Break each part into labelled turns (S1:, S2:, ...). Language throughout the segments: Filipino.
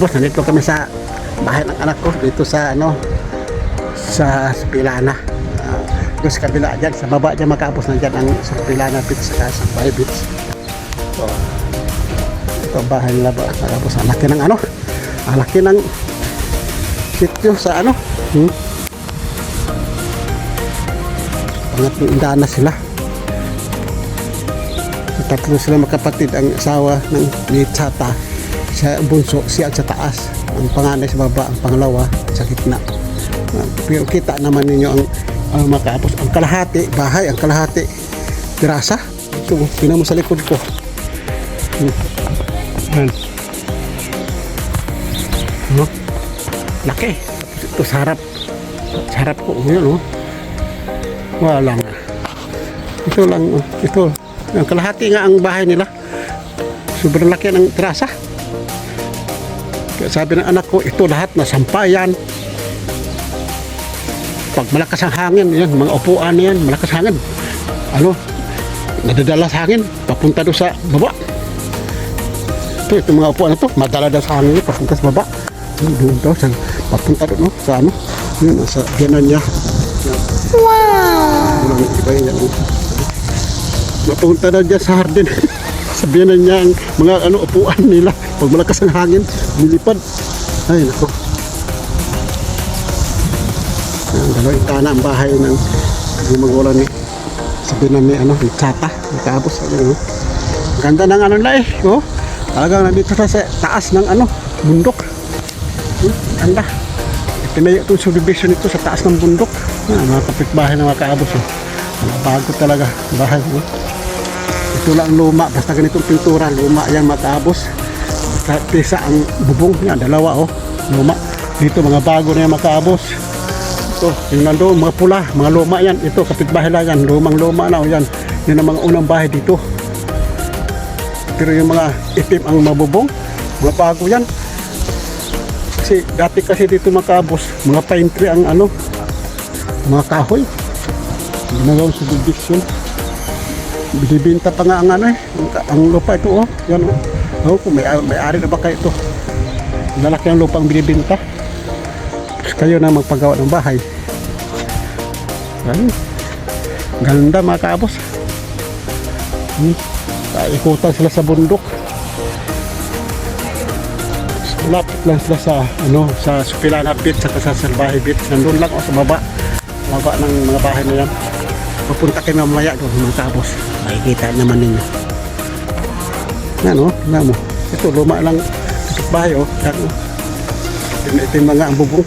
S1: kaabos, nandito kami sa bahay ng anak ko dito sa ano sa Pilana. Uh, doon sa kabila dyan, sa baba dyan makaabos nandyan ang sa Pilana Beach sa sa Bahay Beach. So, ito bahay nila ba? Makaabos. Ang laki ng ano? Ang laki ng sityo sa ano? Hmm? Pangatlong indahan na sila. Tatlo sila magkapatid ang asawa ng ni Chata. Ang bunso, siya sa taas. Ang panganay sa baba, ang pangalawa sa gitna. Ah, Pero kita naman ninyo ang, ang makapos. Ang kalahati, bahay, ang kalahati. Pirasa. Ito, tinan mo sa likod ko. Hmm. Yan. No? Laki. Ito sa harap. Sa harap ko. Yun, oh. Wala nga. Ito lang, oh. ito. Ang kalahati nga ang bahay nila. Sobrang laki ng terasa. Kaya sabi ng anak ko, ito lahat na sampayan. Pag malakas ang hangin, yan, mga upuan yan, malakas hangin. Ano, nadadala sa hangin, papunta doon sa baba. Ito, itong mga upuan na to, madala daw sa hangin, papunta sa baba. Doon daw, sa, papunta doon, no, sa ano, yun, sa ganan niya. Wow! Walang iba yun, yan. Mapunta daw dyan sa hardin. Sabihan niya ang mga ano, upuan nila. Pag malakas ang hangin, nilipad. Ay, nako. Ang dalawang tana ang bahay ng magulang ni sabihin na ni ano, ni Chata. Nakaabos. Ano, Ang Ganda ng ano na eh. Oh. Talagang nandito sa taas ng ano, bundok. Hmm, ganda. Tinayo itong subdivision ito sa taas ng bundok. Yan, mga kapitbahay na makaabos. Oh. Bago talaga bahay. Oh. Ito lang luma, basta ganitong pintura, luma yan makaabos. Basta pisa ang bubong niya, dalawa oh, luma. Dito mga bago na yan makaabos. Ito, yung nandoon, mga pula, mga luma yan. Ito, kapitbahay lang yan, lumang luma na oh, yan. Yan ang mga unang bahay dito. Pero yung mga itim ang mabubong, mga bago yan. Kasi dati kasi dito makaabos, mga pine tree ang ano, mga kahoy. Ginagawang subdivision binibenta pa nga ang ano eh ang, lupa ito oh. Yan oh. Oh kung may, may ari na ba kayo ito? Lalaki ang lupa ang binibenta Tapos kayo na magpagawa ng bahay. Yan ganda mga kaabos. Hmm. ikutan sila sa bundok. Lapit lang sila sa ano sa Supilana Beach saka sa Salvaje Beach. Nandun lang o sa baba. Baba ng mga bahay na yan. Papunta kayo mamaya doon mga kabos makikita naman ninyo. Yan o yan mo. Ito luma lang. Kapit bahay o yan o ito, ito yung mga ang bubong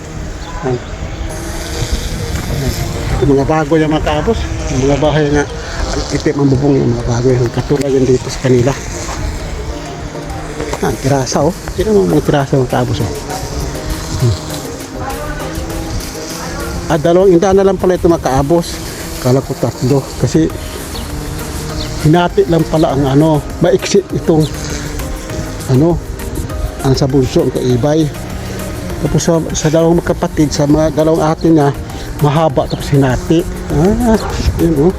S1: yan. ito mga bago yung mga yung mga bahay nga itim ang bubong yung mga bago. Yung katulad yan dito sa kanila. Yan tirasa o ito mo mga tirasa mga kabos o at dalawang indahan na lang pala ito mga kaabos. Kala ko tatlo. Kasi hinati lang pala ang ano maiksi itong ano ang sa bunso ang kaibay. Tapos sa, sa dalawang magkapatid sa mga dalawang atin na mahaba tapos hinati. Ah yun oh.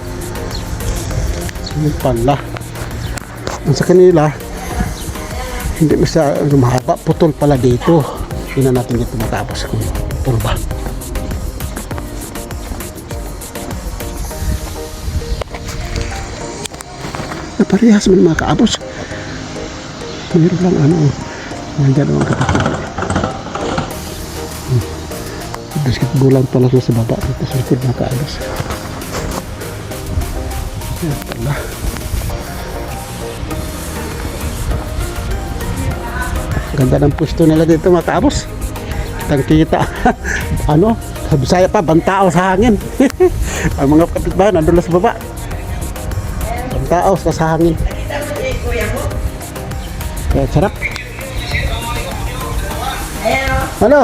S1: Yun pala. Ang sa kanila hindi masa mahaba putol pala dito. Tingnan natin dito matapos kung putol ba parehas man mga kaabos. Mayroon lang ano, nandyan ang kapatid. Hmm. Basketballan pala sila sa baba dito sa likod mga kaabos. Pala. Ganda ng pwesto nila dito mga kaabos. Kitang kita. ano, sa Bisaya pa, bantao sa hangin. ang mga kapitbahay nandun sa baba tao sa sa hangin. Sarap.
S2: Ayan o.
S1: Ano?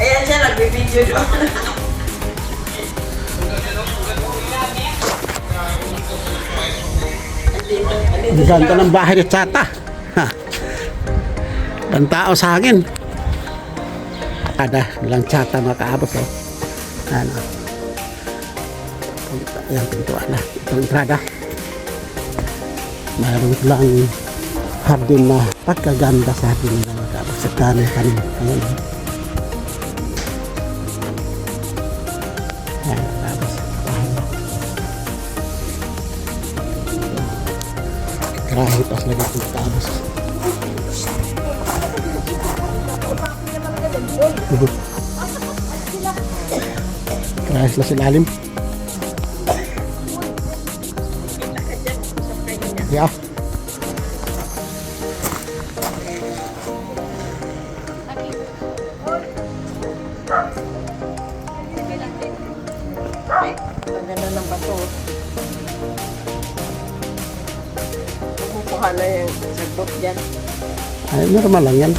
S2: Ayan siya, nagbibideo doon.
S1: Ang ganda ng bahay ni Chata. Ha. Ang tao sa hangin. Kada lang Chata makaabot eh. Ano? Ayan, pintuan na. Itong entrada. Mayroon lang hardin na pagkaganda sa hardin nila mga kabos. Sa kanin kanin. Ayan. Ayan. Ayan. Grahe pas lagi mga kabos. Grahe sila sa lalim. Yeah.
S2: Ang ganda ng bato. Kumukuha na yung sagbot dyan.
S1: Ay, normal lang yan.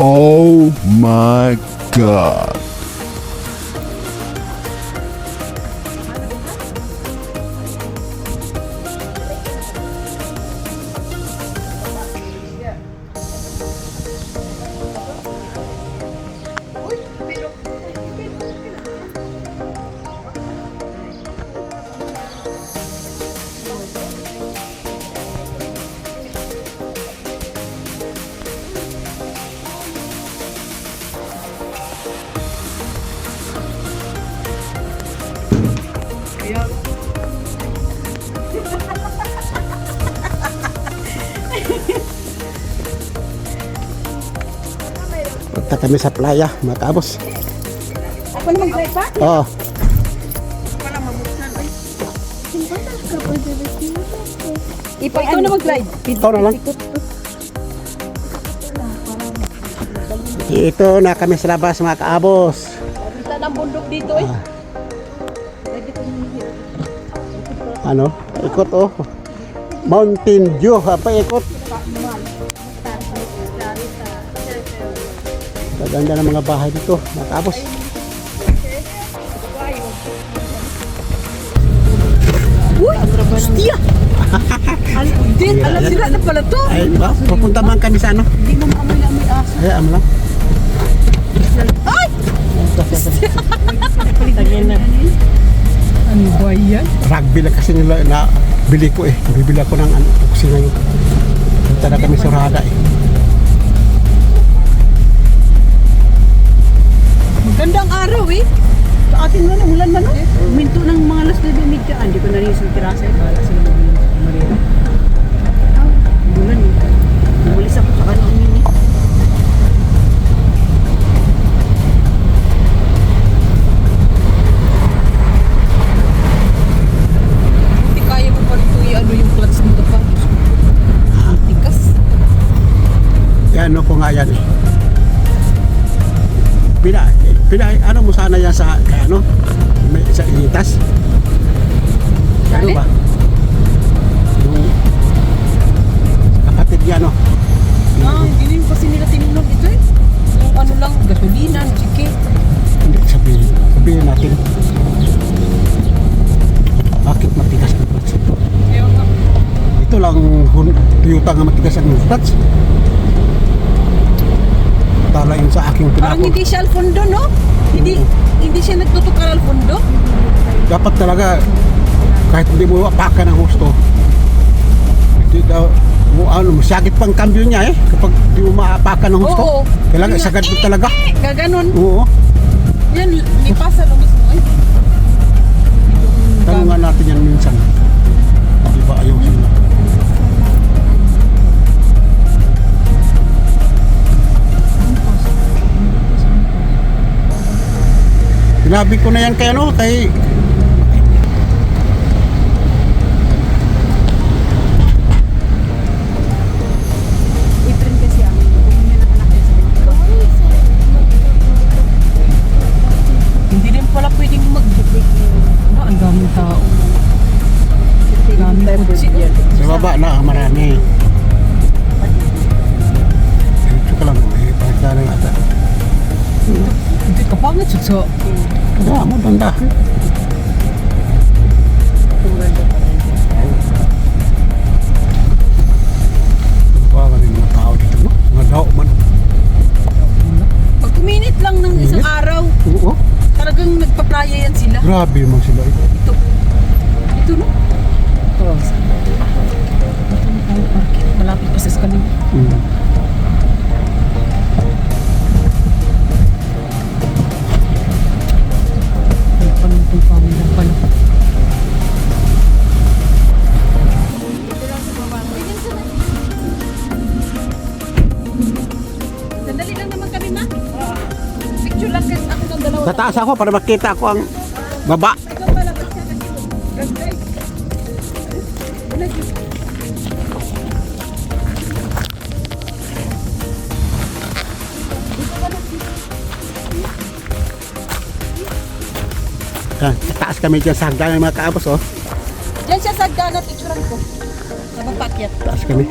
S3: Oh my God.
S1: Kami sa playa, mga kabos.
S2: Ako na mag-drive pa?
S1: Oh,
S2: Para mabuksan. Ay,
S4: Ipa, ikaw na mag-glide.
S1: ikaw na lang. Ito na kami sa labas, mga kaabos.
S4: Kita ng bundok dito eh.
S1: Ano? Ikot oh. Mountain View, apa ikot? Maganda ng mga bahay dito, mga kaabos.
S4: Uy! Hostia! Din, alam sila na pala to.
S1: Ay, ba? Pupunta man kami sa ano?
S4: Hindi mo maamoy na may aso.
S1: Ay, ano lang.
S4: Ay! Tagyan na. Ano ba yan?
S1: Rugby lang kasi nila na bili ko eh. Bibili ako ng ano, tuksi ngayon. Punta na kami sa Rada eh.
S4: Magandang araw eh. Sa atin man, umulan man oh. Minto ng mga alas 9 media. Ah, Hindi ko na rin yung tirasa eh. Bala sila maglinis sa Marira. Umulan eh. Umulis ako sa mini. Hindi kaya mo pa rin ito i-ano yung clutch nito pa. Ang tikas.
S1: Yan ano ko nga yan eh. Pina, pina, ano mo sana yan sa, ano? May, sa initas? Ano ba? Yung kapatid niya no?
S4: Ah, hindi rin kasi nila tinulog ito eh. Yung ano lang, gasolina, chike.
S1: Hindi sabihin, sabihin natin. Bakit matigas ang clutch ito? Ito lang Toyota nga matigas ang clutch. Tala yung sa aking
S4: Parang
S1: pinako.
S4: hindi siya alfondo, no? Hindi hindi siya nagtutukar alfondo.
S1: dapat talaga kahit hindi mo apakan ng husto hindi daw mo ano masagit pang cambio niya eh kapag hindi mo maapakan ng husto
S4: Oo.
S1: kailangan
S4: Yun nga,
S1: sagad mo
S4: eh,
S1: talaga
S4: eh, Gaganon.
S1: oo
S4: Yan,
S1: Sinabi ko na yan kay ano, kay
S4: April
S1: Grabe mo sila. eh.
S4: Ito. Ito no? Oh. Ito na tayo parking. Malapit pa sa eskalin.
S1: Mm.
S4: Sandali lang naman kami ma. Picture lang kasi ako ng dalawa.
S1: Tataas ako para makita ko ang baba. Yan, tataas kami dyan sa hagdanan mga kaabos oh.
S4: Diyan siya sa ganat, picturean ko. Sa papakyat.
S1: Taas kami.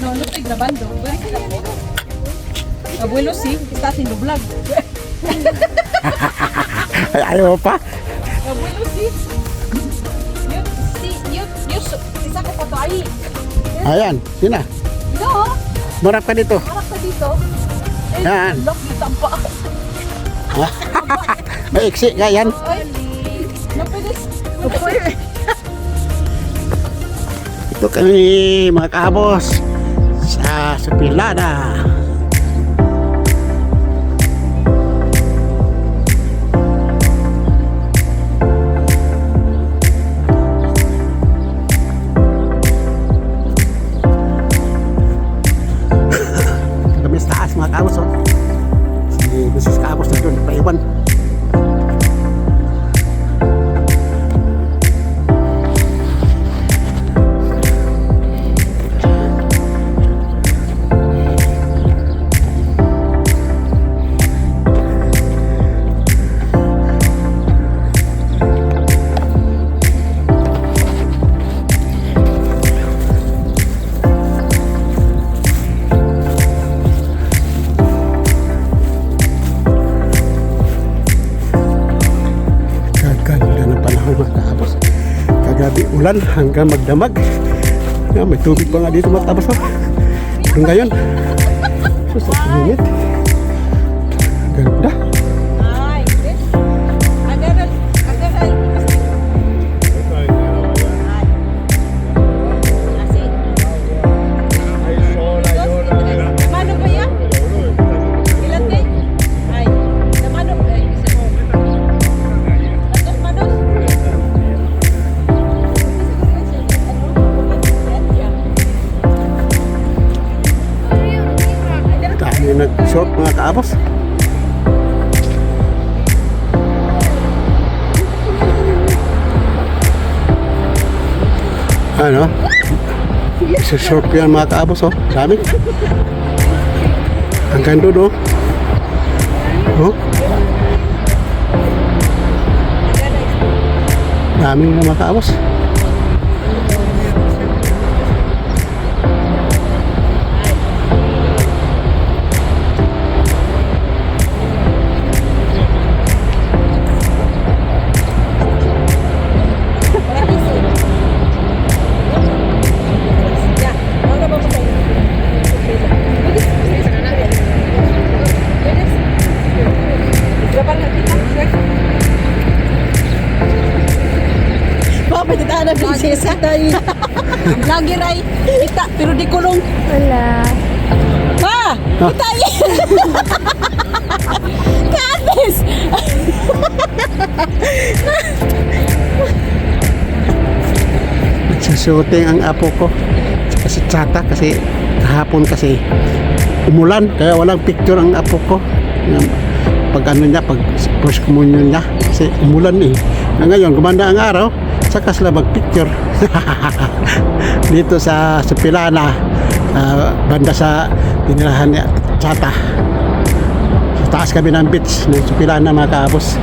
S4: No, no estoy grabando. Abuelo sí, está haciendo vlog.
S1: Ay, ayaw pa.
S4: Abuelo sí. Yo, sí, yo, yo, si saco foto ahí.
S1: Ayan, sina.
S4: No,
S1: Marap ka dito.
S4: harap ka dito. Eh,
S1: Yan.
S4: lock yung tampa.
S1: May iksi ka yan.
S4: Ay, no puedes. No puedes.
S1: Ito kami mga kaabos sa Supilada. Kagabi ulan hanggang magdamag. Yeah, may tubig pa nga dito kaabos. Oh. Hanggang ngayon. Sus, ang init. Ganda. Kaabos. Ano? Isa short yan mga kaabos oh. Dami. Hanggang doon oh. Oh. Dami na mga kaabos.
S4: Yan! Katis!
S1: shooting ang apo ko. Tsaka si Chata kasi kahapon kasi umulan kaya walang picture ang apo ko. Pag ano niya, pag first communion niya kasi umulan eh. Ngayon, gumanda ang araw, saka sila mag-picture. Dito sa Supilana, ah, banda sa tinirahan niya, Chata. Sa taas kami ng beach ng Supilana mga kaabos.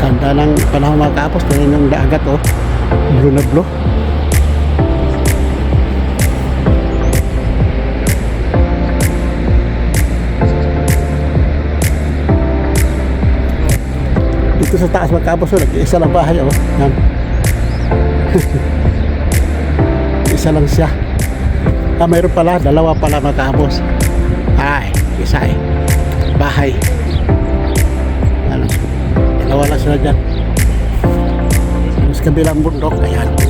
S1: Ganda ng panahon mga kaapos, tuloy ng dagat oh. Blue na blue. Dito sa taas mga kaapos, oh, nag-iisa lang bahay oh. Yan. isa lang siya. Ah, mayroon pala, dalawa pala mga kaapos. Ay, isa eh. Bahay. Ano? Dalawa lang sila dyan. Sa kabilang bundok, ayan.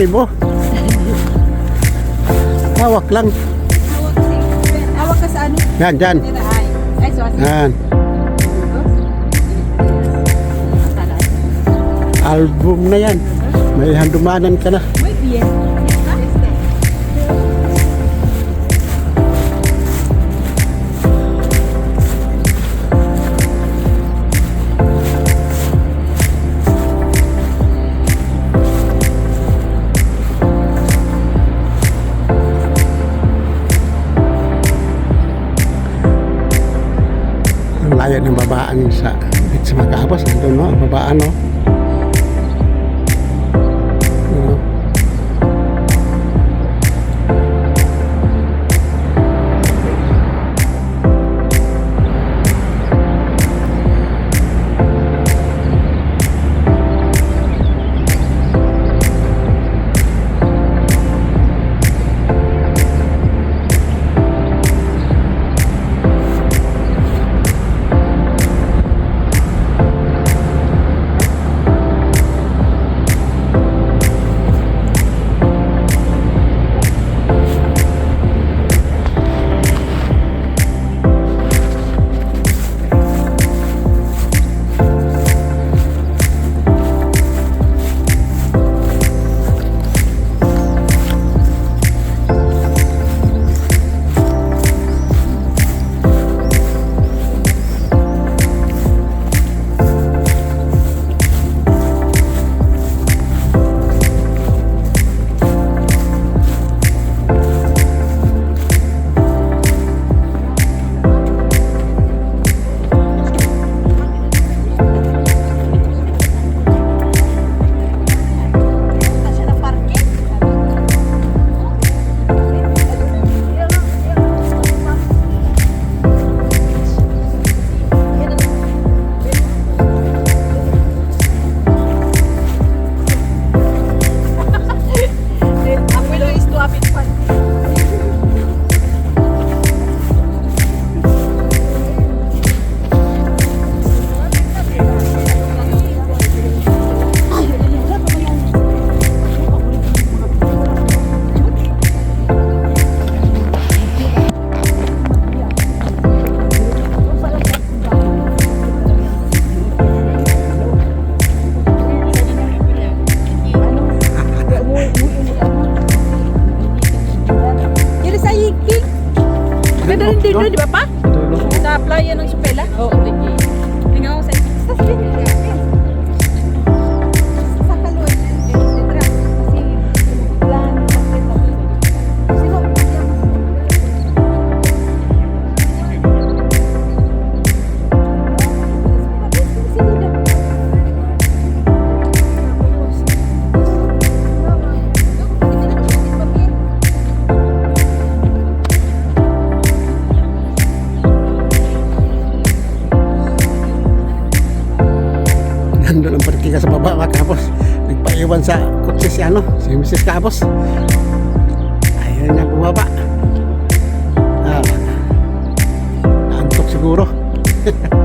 S1: Hawakin mo. Hawak lang.
S4: Awak ka sa ano?
S1: Yan, dyan. Yan. Album na yan. May handumanan ka na.
S4: Muy naiwan sa kotse si ano, si Mrs. Cabos. Ayaw niya bumaba. Ah, antok siguro.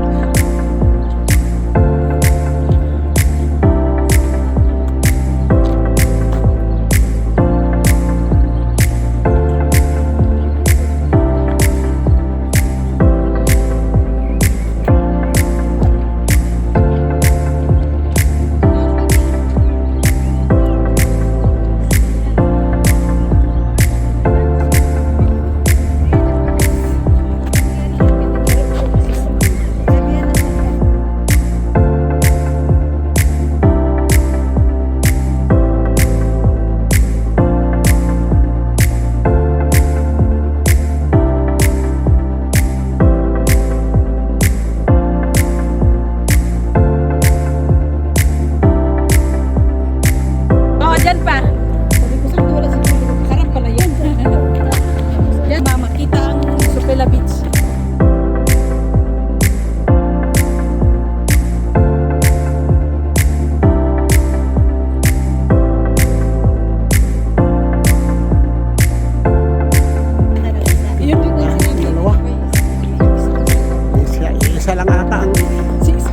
S4: Isa, lang ata ang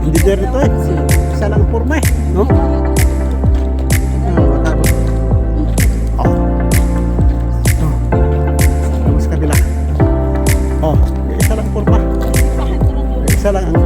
S4: hindi dito eh. Isa lang ang purma eh. No? Matapos. Oh. Isa lang ang